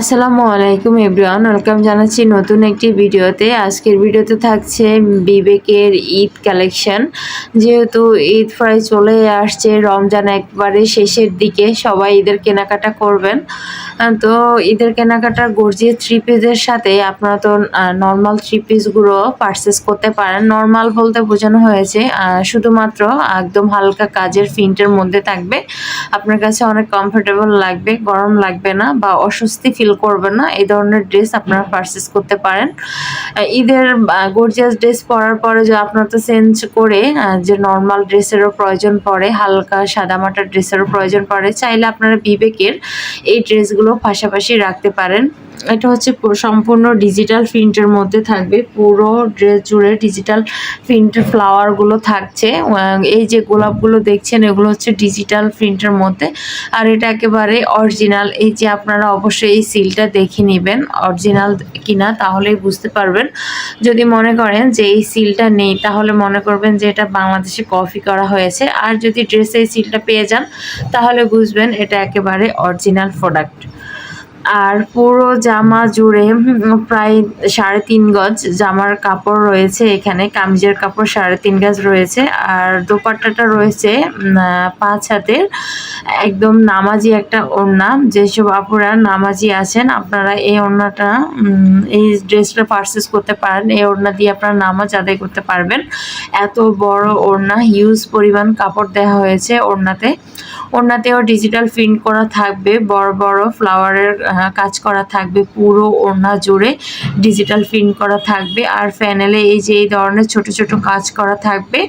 আসসালামু আলাইকুম everyone, welcome জানাচ্ছি নতুন একটি ভিডিওতে। আজকের ভিডিওতে থাকছে বিবেকের ঈদ কালেকশন। যেহেতু ঈদ প্রায় চলে আসছে, রমজান একবারে শেষের দিকে, সবাই ঈদের কেনাকাটা করবেন। তো ঈদের কেনাকাটার গর্জিয়ে থ্রি পিসের সাথে আপনারা তো নর্মাল থ্রি পিসগুলো পারচেস করতে পারেন। নর্মাল বলতে বোঝানো হয়েছে শুধুমাত্র একদম হালকা কাজের ফিন্টের মধ্যে থাকবে। আপনার কাছে অনেক কমফোর্টেবল লাগবে, গরম লাগবে না বা অস্বস্তি ফিল করবে না। এই ধরনের ড্রেস আপনারা পারচেস করতে পারেন। ঈদের গর্জিয়াস ড্রেস পরার পরে যে আপনার তো চেঞ্জ করে যে নর্মাল ড্রেসেরও প্রয়োজন পড়ে, হালকা সাদামাটা ড্রেসেরও প্রয়োজন পড়ে, চাইলে আপনারা বিবেকের এই ড্রেসগুলো পাশাপাশি রাখতে পারেন। এটা হচ্ছে সম্পূর্ণ ডিজিটাল প্রিন্টের মধ্যে থাকবে। পুরো ড্রেস জুড়ে ডিজিটাল প্রিন্ট ফ্লাওয়ারগুলো থাকছে। এই যে গোলাপগুলো দেখছেন, এগুলো হচ্ছে ডিজিটাল প্রিন্টের মধ্যে। আর এটা একেবারে অরিজিনাল এই যে আপনারা অবশ্যই এই সিলটা দেখে নেবেন অরিজিনাল কিনা, তাহলেই বুঝতে পারবেন। যদি মনে করেন যে এই সিলটা নেই, তাহলে মনে করবেন যে এটা বাংলাদেশে কপি করা হয়েছে। আর যদি ড্রেসে এই সিলটা পেয়ে যান, তাহলে বুঝবেন এটা একেবারে অরিজিনাল প্রোডাক্ট আর পুরো জামা জুড়ে প্রায় সাড়ে তিন গজ জামার কাপড় রয়েছে এখানে, কামিজের কাপড় সাড়ে তিন গজ রয়েছে আর দোপাট্টাটা রয়েছে পাঁচ হাতের, একদম নামাজি একটা ওড়না। যেসব আপুরা নামাজি আছেন, আপনারা এই ওড়নাটা এই ড্রেসটা পারচেস করতে পারেন। এই ওড়না দিয়ে আপনারা নামাজ আদায় করতে পারবেন। এত বড় ওড়না হিউজ পরিমাণ কাপড় দেওয়া হয়েছে ওড়নাতে। ওড়নাতেও ডিজিটাল প্রিন্ট করা থাকবে, বড় বড় ফ্লাওয়ারের কাজ করা থাকবে, পুরো ওড়না জুড়ে ডিজিটাল প্রিন্ট করা থাকবে। আর ফ্যানেলে এই যে এই ধরনের ছোট ছোট কাজ করা থাকবে।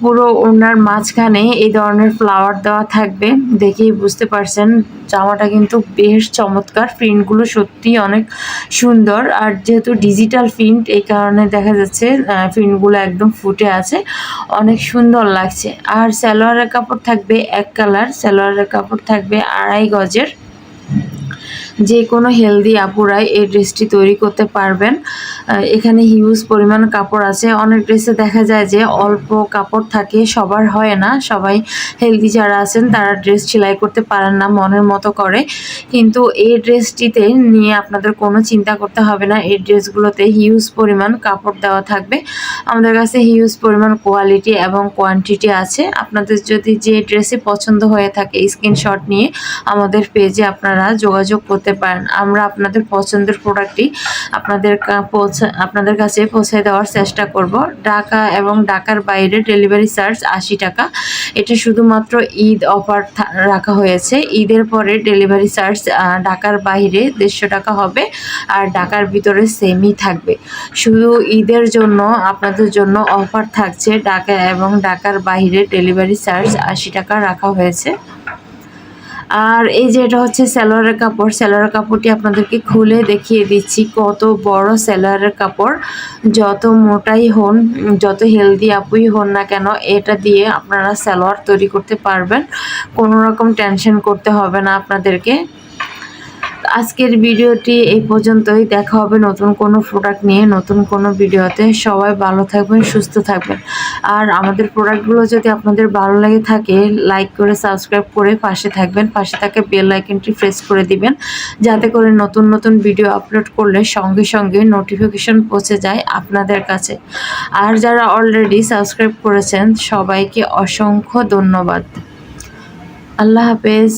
পুরো ওড়নার মাঝখানে এই ধরনের ফ্লাওয়ার দেওয়া থাকবে। দেখেই বুঝতে পারছেন, জামাটা কিন্তু বেশ চমৎকার। প্রিন্টগুলো সত্যি অনেক সুন্দর। আর যেহেতু ডিজিটাল প্রিন্ট এই কারণে দেখা যাচ্ছে প্রিন্টগুলো একদম ফুটে আছে। অনেক সুন্দর লাগছে। আর সালোয়ারের কাপড় থাকবে এক কালার সালোয়ারের কাপড় থাকবে আড়াই গজের। যে কোনো হেলদি আপুরাই এই ড্রেসটি তৈরি করতে পারবেন। এখানে হিউজ পরিমাণ কাপড় আছে। অনেক ড্রেসে দেখা যায় যে অল্প কাপড় থাকে, সবার হয় না। সবাই হেলদি যারা আছেন, তারা ড্রেস সেলাই করতে পারেন না, মনের মতো করে। কিন্তু এই ড্রেসটিতে নিয়ে আপনাদের কোনো চিন্তা করতে হবে না। এই ড্রেসগুলোতে হিউজ পরিমাণ কাপড় দেওয়া থাকবে। আমাদের কাছে হিউজ পরিমাণ কোয়ালিটি এবং কোয়ান্টিটি আছে। আপনাদের যদি যে ড্রেসে পছন্দ হয়ে থাকে স্ক্রিনশট নিয়ে আমাদের পেজে আপনারা যোগাযোগ করতে পারেন। আমরা আপনাদের পছন্দের প্রোডাক্টটি আপনাদের আপনাদের কাছে পৌঁছে দেওয়ার চেষ্টা করব। ঢাকা এবং ঢাকার বাইরে ডেলিভারি চার্জ আশি টাকা। এটা শুধুমাত্র ঈদ অফার রাখা হয়েছে। ঈদের পরে ডেলিভারি চার্জ ঢাকার বাইরে দেড়শো টাকা হবে। আর ঢাকার ভিতরে সেমই থাকবে। শুধু ঈদের জন্য আপনাদের জন্য অফার থাকছে। ঢাকা এবং ঢাকার বাইরে ডেলিভারি চার্জ আশি টাকা রাখা হয়েছে। আর এই যে এটা হচ্ছে স্যালোয়ারের কাপড় স্যালোয়ারের কাপড়টি আপনাদেরকে খুলে দেখিয়ে দিচ্ছি। কত বড় স্যালোয়ারের কাপড়। যত মোটাই হন, যত হেলদি আপুই হন না কেন, এটা দিয়ে আপনারা স্যালোয়ার তৈরি করতে পারবেন। কোনো রকম টেনশন করতে হবে না আপনাদেরকে। আজকের ভিডিওটি এই পর্যন্তই। দেখা হবে নতুন কোনো প্রোডাক্ট নিয়ে, নতুন কোনো ভিডিওতে। সবাই ভালো থাকবেন, সুস্থ থাকবেন। আর আমাদের প্রোডাক্টগুলো যদি আপনাদের ভালো লাগে থাকে লাইক করে সাবস্ক্রাইব করে পাশে থাকবেন। পাশে থাকে বেল আইকনটি প্রেস করে দিবেন। যাতে করে নতুন নতুন ভিডিও আপলোড করলে সঙ্গে সঙ্গে নোটিফিকেশন পৌঁছে যায় আপনাদের কাছে। আর যারা অলরেডি সাবস্ক্রাইব করেছেন, সবাইকে অসংখ্য ধন্যবাদ। আল্লাহ হাফেজ।